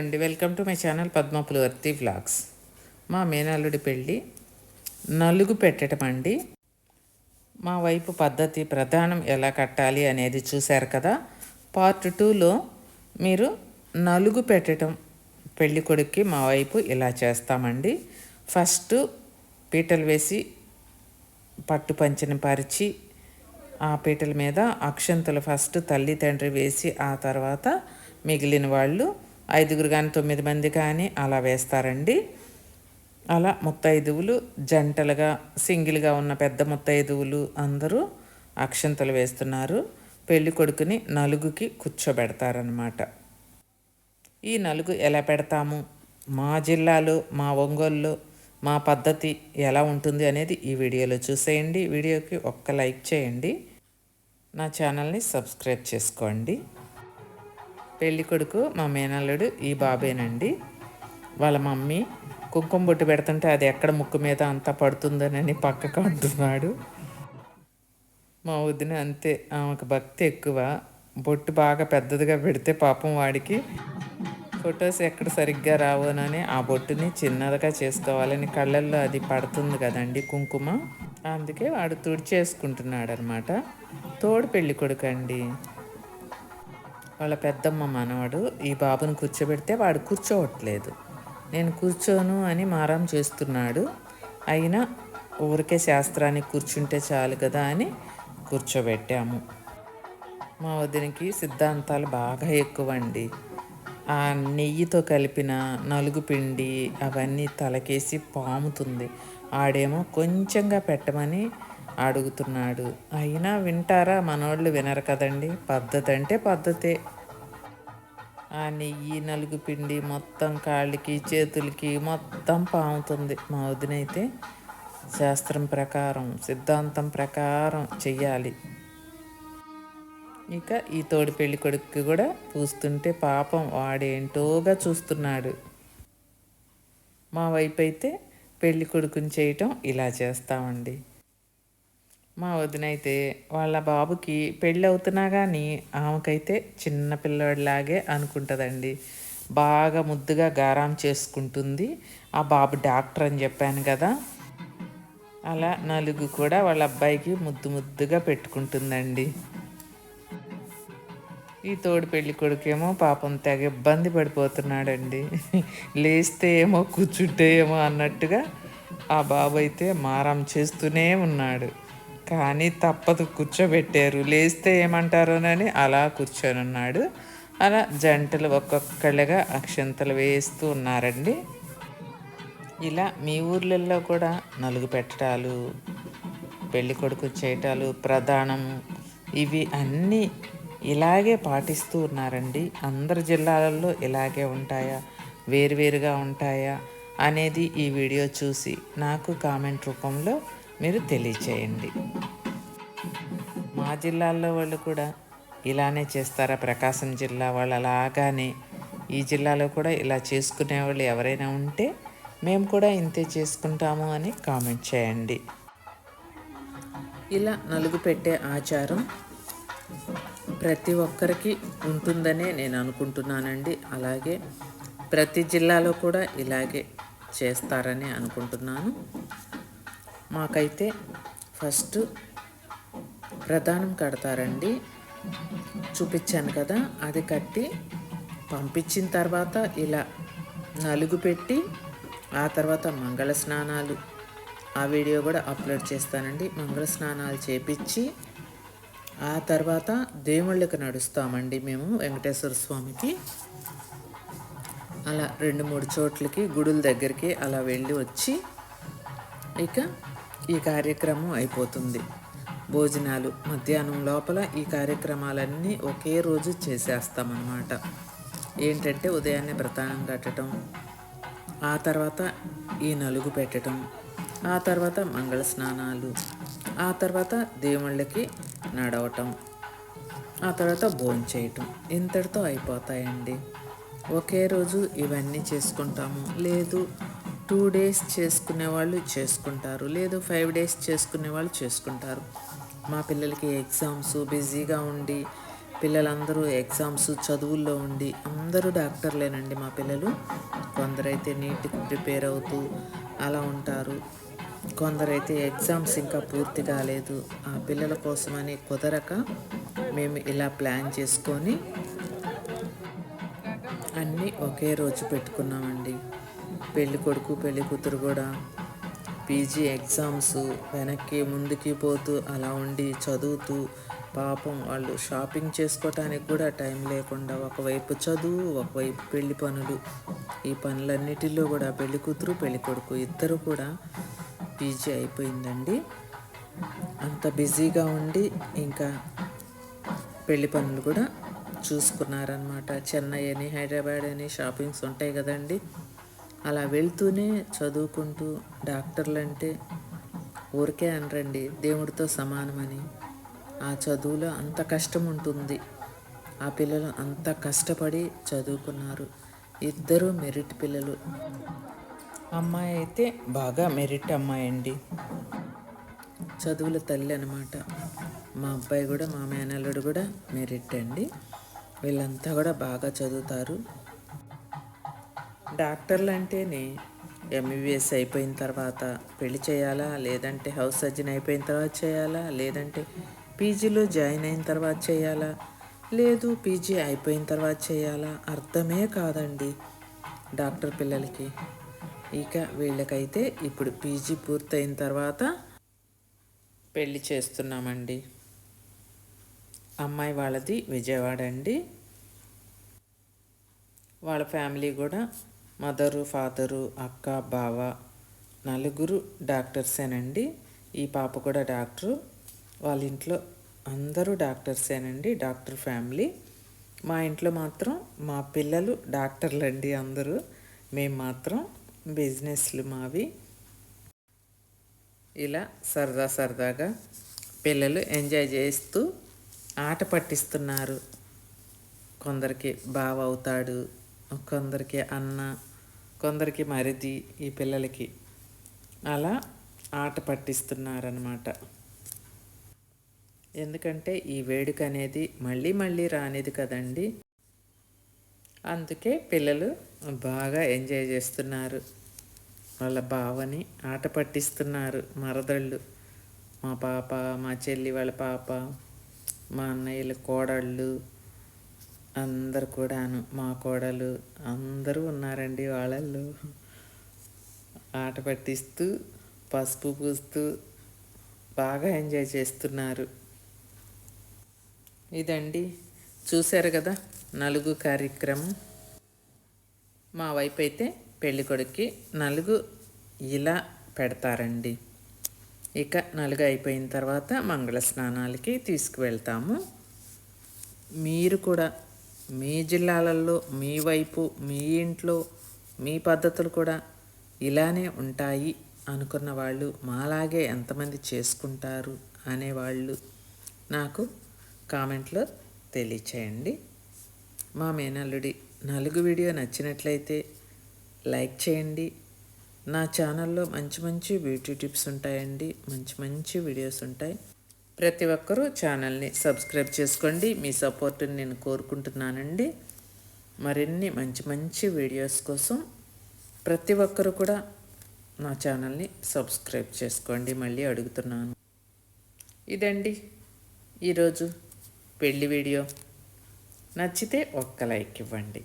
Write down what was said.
అండి welcome to my channel Padmapulavarthi vlogs మా మేనల్లుడి పెళ్ళి నలుగు పెట్టడం అండి. మా వైపు పద్ధతి ప్రధానం ఎలా కట్టాలి అనేది చూశారు కదా. పార్ట్ టూలో మీరు నలుగు పెట్టడం పెళ్ళి కొడుక్కి మా వైపు ఇలా చేస్తామండి. ఫస్ట్ పీటలు వేసి పట్టు పంచని పరిచి ఆ పీటల మీద అక్షంతలు ఫస్ట్ తల్లి తండ్రి వేసి ఆ తర్వాత మిగిలిన వాళ్ళు ఐదుగురు కానీ తొమ్మిది మంది కానీ అలా వేస్తారండి. అలా ముత్తైదువులు జంటలుగా సింగిల్గా ఉన్న పెద్ద ముత్తైదువులు అందరూ అక్షంతలు వేస్తున్నారు. పెళ్ళి కొడుకుని నలుగుకి కూర్చోబెడతారనమాట ఈ నలుగు ఎలా పెడతాము? మా జిల్లాలో మా ఒంగోలులో మా పద్ధతి ఎలా ఉంటుంది అనేది ఈ వీడియోలో చూసేయండి. వీడియోకి ఒక్క లైక్ చేయండి. నా ఛానల్ని సబ్స్క్రైబ్ చేసుకోండి. పెళ్ళి కొడుకు మా మేనల్లుడు ఈ బాబేనండి. వాళ్ళ మమ్మీ కుంకుమ బొట్టు పెడుతుంటే అది ఎక్కడ ముక్కు మీద అంతా పడుతుందనని పక్కకు అంటున్నాడు. మా వదిన అంతే ఆమెకు భక్తి ఎక్కువ. బొట్టు బాగా పెద్దదిగా పెడితే పాపం వాడికి ఫొటోస్ ఎక్కడ సరిగ్గా రావునని ఆ బొట్టుని చిన్నదిగా చేసుకోవాలని కళ్ళల్లో అది పడుతుంది కదండి కుంకుమ. అందుకే వాడు తుడిచేసుకుంటున్నాడు అనమాట తోడు పెళ్ళి కొడుకు అండి వాళ్ళ పెద్దమ్మ మనవాడు ఈ బాబుని కూర్చోబెడితే వాడు కూర్చోవట్లేదు. నేను కూర్చోను అని మారం చేస్తున్నాడు. అయినా ఊరికే శాస్త్రానికి కూర్చుంటే చాలు కదా అని కూర్చోబెట్టాము. మా వదినికి సిద్ధాంతాలు బాగా ఎక్కువ అండి ఆ నెయ్యితో కలిపిన నలుగు పిండి అవన్నీ తలకేసి పాముతుంది. ఆడేమో కొంచెంగా పెట్టమని అడుగుతున్నాడు. అయినా వింటారా? మనోళ్ళు వినరు కదండి. పద్ధతి అంటే పద్ధతే. ఆ నెయ్యి నలుగు పిండి మొత్తం కాళ్ళకి చేతులకి మొత్తం పాముతుంది. మా వదినైతే శాస్త్రం ప్రకారం సిద్ధాంతం ప్రకారం చెయ్యాలి. ఇక ఈ తోడి పెళ్ళి కొడుకు కూడా పూస్తుంటే పాపం వాడేంటోగా చూస్తున్నాడు. మా వైపు అయితే పెళ్ళి కొడుకుని చేయటం ఇలా చేస్తామండి. మా వదినైతే వాళ్ళ బాబుకి పెళ్ళి అవుతున్నా కానీ ఆమెకైతే చిన్న పిల్లవాడిలాగే అనుకుంటుందండి. బాగా ముద్దుగా గారాం చేసుకుంటుంది. ఆ బాబు డాక్టర్ అని చెప్పాను కదా. అలా నలుగు కూడా వాళ్ళ అబ్బాయికి ముద్దు ముద్దుగా పెట్టుకుంటుందండి. ఈ తోడు పెళ్ళి కొడుకేమో పాపం తెగ ఇబ్బంది పడిపోతున్నాడండి. లేస్తే ఏమో కూర్చుంటే ఏమో అన్నట్టుగా ఆ బాబు అయితే మారం చేస్తూనే ఉన్నాడు. కానీ తప్పదు కూర్చోబెట్టారు. లేస్తే ఏమంటారోనని అలా కూర్చొనున్నాడు. అలా జంటలు ఒక్కొక్కళ్ళగా అక్షంతలు వేస్తూ ఉన్నారండి. ఇలా మీ ఊర్లలో కూడా నలుగు పెట్టడాలు పెళ్ళి కొడుకు చేయటాలు ప్రధానం ఇవి అన్నీ ఇలాగే పాటిస్తూ ఉన్నారండి. అందరి జిల్లాలలో ఇలాగే ఉంటాయా? వేరువేరుగా ఉంటాయా? అనేది ఈ వీడియో చూసి నాకు కామెంట్ రూపంలో మీరు తెలియచేయండి. మా జిల్లాల్లో వాళ్ళు కూడా ఇలానే చేస్తారా? ప్రకాశం జిల్లా వాళ్ళు అలాగానే ఈ జిల్లాలో కూడా ఇలా చేసుకునే వాళ్ళు ఎవరైనా ఉంటే మేము కూడా ఇంతే చేసుకుంటాము అని కామెంట్ చేయండి. ఇలా నలుగు పెట్టే ఆచారం ప్రతి ఒక్కరికి ఉంటుందనే నేను అనుకుంటున్నానండి. అలాగే ప్రతి జిల్లాలో కూడా ఇలాగే చేస్తారని అనుకుంటున్నాను. మాకైతే ఫస్ట్ ప్రధానం కడతారండి. చూపించాను కదా అది కట్టి పంపించిన తర్వాత ఇలా నలుగు పెట్టి ఆ తర్వాత మంగళ స్నానాలు. ఆ వీడియో కూడా అప్లోడ్ చేస్తానండి. మంగళ స్నానాలు చేపించి ఆ తర్వాత దేవుళ్ళకి నడుస్తామండి మేము వెంకటేశ్వర స్వామికి. అలా రెండు మూడు చోట్లకి గుడుల దగ్గరికి అలా వెళ్ళి వచ్చి ఇక ఈ కార్యక్రమం అయిపోతుంది. భోజనాలు మధ్యాహ్నం లోపల ఈ కార్యక్రమాలన్నీ ఒకే రోజు చేసేస్తామన్నమాట. ఏంటంటే ఉదయాన్నే ప్రధానం కట్టడం ఆ తర్వాత ఈ నలుగు పెట్టడం ఆ తర్వాత మంగళ స్నానాలు ఆ తర్వాత దేవుళ్ళకి నడవటం ఆ తర్వాత భోజనం చేయటం ఇంతటితో అయిపోతాయండి. ఒకే రోజు ఇవన్నీ చేసుకుంటాము లేదు టూ డేస్ చేసుకునే వాళ్ళు చేసుకుంటారు. లేదు ఫైవ్ డేస్ చేసుకునే వాళ్ళు చేసుకుంటారు. మా పిల్లలకి ఎగ్జామ్స్ బిజీగా ఉండి పిల్లలందరూ ఎగ్జామ్స్ చదువుల్లో ఉండి అందరూ డాక్టర్లేనండి మా పిల్లలు. కొందరైతే నీట్కి ప్రిపేర్ అవుతూ అలా ఉంటారు. కొందరైతే ఎగ్జామ్స్ ఇంకా పూర్తి కాలేదు. ఆ పిల్లల కోసమని కుదరక మేము ఇలా ప్లాన్ చేసుకొని అన్నీ ఒకే రోజు పెట్టుకున్నామండి. పెళ్ళి కొడుకు పెళ్ళి కూతురు కూడా పీజీ ఎగ్జామ్స్ వెనక్కి ముందుకి పోతూ అలా ఉండి చదువుతూ పాపం వాళ్ళు షాపింగ్ చేసుకోవటానికి కూడా టైం లేకుండా ఒకవైపు చదువు ఒకవైపు పెళ్ళి పనులు. ఈ పనులన్నిటిలో కూడా పెళ్ళి కూతురు పెళ్ళి కొడుకు ఇద్దరు కూడా పీజీ అయిపోయిందండి. అంత బిజీగా ఉండి ఇంకా పెళ్ళి పనులు కూడా చూసుకున్నారనమాట చెన్నై అని హైదరాబాద్ అని షాపింగ్స్ ఉంటాయి కదండి. అలా వెళ్తూనే చదువుకుంటూ డాక్టర్లు అంటే ఊరికే అనరండి దేవుడితో సమానమని. ఆ చదువులో అంత కష్టం ఉంటుంది ఆ పిల్లలు అంత కష్టపడి చదువుకున్నారు. ఇద్దరు మెరిట్ పిల్లలు. అమ్మాయి అయితే బాగా మెరిట్ అమ్మాయి అండి చదువుల తల్లి అనమాట. మా అబ్బాయి కూడా మా మేనల్లుడు కూడా మెరిట్ అండి. వీళ్ళంతా కూడా బాగా చదువుతారు. డాక్టర్లు అంటేనే ఎంబీబీఎస్ అయిపోయిన తర్వాత పెళ్ళి చేయాలా? లేదంటే హౌస్ సర్జన్ అయిపోయిన తర్వాత చేయాలా? లేదంటే పీజీలో జాయిన్ అయిన తర్వాత చేయాలా? లేదు పీజీ అయిపోయిన తర్వాత చేయాలా? అర్థమే కాదండి డాక్టర్ పిల్లలకి. ఇక వీళ్ళకైతే ఇప్పుడు పీజీ పూర్తయిన తర్వాత పెళ్ళి చేస్తున్నామండి. అమ్మాయి వాళ్ళది విజయవాడ అండి. వాళ్ళ ఫ్యామిలీ కూడా మదరు ఫాదరు అక్క బావ నలుగురు డాక్టర్సేనండి. ఈ పాప కూడా డాక్టరు. వాళ్ళ ఇంట్లో అందరూ డాక్టర్సేనండి డాక్టర్ ఫ్యామిలీ. మా ఇంట్లో మాత్రం మా పిల్లలు డాక్టర్లు అండి అందరూ. మేము మాత్రం బిజినెస్లు మావి. ఇలా సరదా సరదాగా పిల్లలు ఎంజాయ్ చేస్తూ ఆట పట్టిస్తున్నారు. కొందరికి బావ అవుతాడు కొందరికి అన్న కొందరికి మరిది ఈ పిల్లలకి అలా ఆట పట్టిస్తున్నారనమాట ఎందుకంటే ఈ వేడుక అనేది మళ్ళీ మళ్ళీ రానిది కదండి. అందుకే పిల్లలు బాగా ఎంజాయ్ చేస్తున్నారు. వాళ్ళ బావని ఆట పట్టిస్తున్నారు మరదళ్ళు. మా పాప మా చెల్లి వాళ్ళ పాప మా అన్నయ్యల కోడళ్ళు అందరు కూడాను మా కోడలు అందరూ ఉన్నారండి వాళ్ళల్లో. ఆట పట్టిస్తూ పసుపు పూస్తూ బాగా ఎంజాయ్ చేస్తున్నారు. ఇదండి. చూశారు కదా నలుగు కార్యక్రమం. మా వైపు అయితే పెళ్ళికొడుక్కి నలుగు ఇలా పెడతారండి. ఇక నలుగు అయిపోయిన తర్వాత మంగళ స్నానాలకి తీసుకువెళ్తాము. మీరు కూడా మీ జిల్లాలలో మీ వైపు మీ ఇంట్లో మీ పద్ధతులు కూడా ఇలానే ఉంటాయి అనుకున్న వాళ్ళు మాలాగే ఎంతమంది చేసుకుంటారు అనేవాళ్ళు నాకు కామెంట్లో తెలియచేయండి. మా మేనల్లుడి నలుగు వీడియో నచ్చినట్లయితే లైక్ చేయండి. నా ఛానల్లో మంచి మంచి బ్యూటీ టిప్స్ ఉంటాయండి. మంచి మంచి వీడియోస్ ఉంటాయి. ప్రతి ఒక్కరూ ఛానల్ని సబ్స్క్రైబ్ చేసుకోండి. మీ సపోర్ట్ని నేను కోరుకుంటున్నానండి. మరిన్ని మంచి మంచి వీడియోస్ కోసం ప్రతి ఒక్కరు కూడా నా ఛానల్ని సబ్స్క్రైబ్ చేసుకోండి. మళ్ళీ అడుగుతున్నాను. ఇదండి ఈరోజు పెళ్ళి వీడియో. నచ్చితే ఒక్క లైక్ ఇవ్వండి.